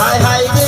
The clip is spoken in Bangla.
হাই হাই রে।